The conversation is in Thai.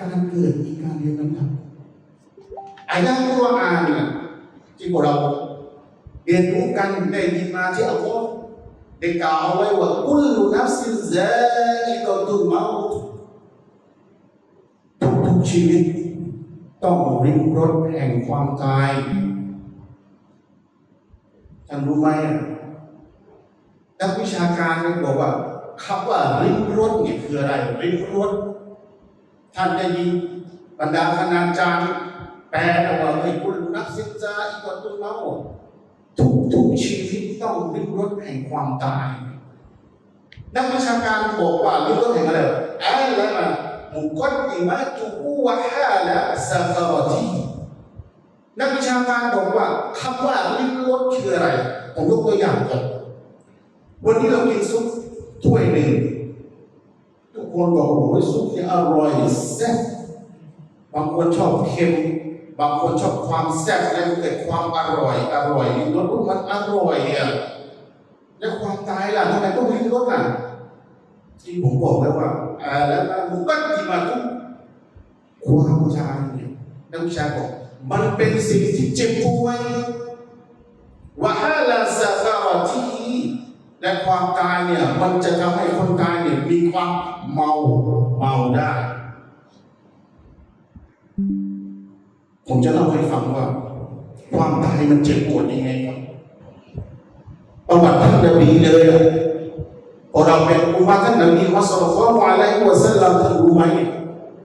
การเกิดอีการเรียนน้ำหนักอายะห์กุรอานน่ะที่พวกเราเรียนรู้กันได้ยินมาที่อัลลอฮ์ได้กล่าวไว้ว่ากุลลุนัฟซินซาอิกะตุลมาต์ทุกๆชีวิต ต้องริมรถแห่งความตายท่านรู้ไหมนักวิชาการเนี่ยบอกว่าคำว่าริมรถเนี่ยคืออะไรริมรถ ท่านได้ยินบรรดาคณาจารย์แปลว่าให้คุณนักศึกษาอีกคนตุนเมาทุกทุกชีวิตต้องริมรถแห่งความตาย นักวิชาการบอกว่าริมรถแห่งอะไรอัลลมามุกดอิมาตุฮูวะฮาละซาฟารตีนักวิชาการบอกว่าคำว่าริมรถคืออะไรผมยกตัวอย่างก่อนวันนี้เรากินซุปถ้วยหนึ่ง คนบอกโอ้ยซุปนี่อร่อยแซ่บบางคนชอบเค็ม บางคนชอบความแซ่บแล้วเกิดความอร่อย อร่อยลิ้มรสมันอร่อยอะแล้วความตายล่ะทำไมต้องลิ้มรสล่ะที่ผมบอกแล้วว่าอ่าแล้วมุกัดที่มาทุกความตายเนี่ยนักวิชาบอกมันเป็นสิ่งที่เจ็บป่วยวะฮาลาซาฟารอที และความตายเนี่ยมันจะทำให้คนตายเนี่ยมีความเมาเมาได้ ผมจะเล่าให้ฟังว่า ความตายมันเจ็บปวดยังไงครับประวัติท่านนบีเลยอะพอเราเป็นอุมาท่านนบีมุฮัมมัดศ็อลลัลลอฮุอะลัยฮิวะซัลลัมท่านรู้ไหม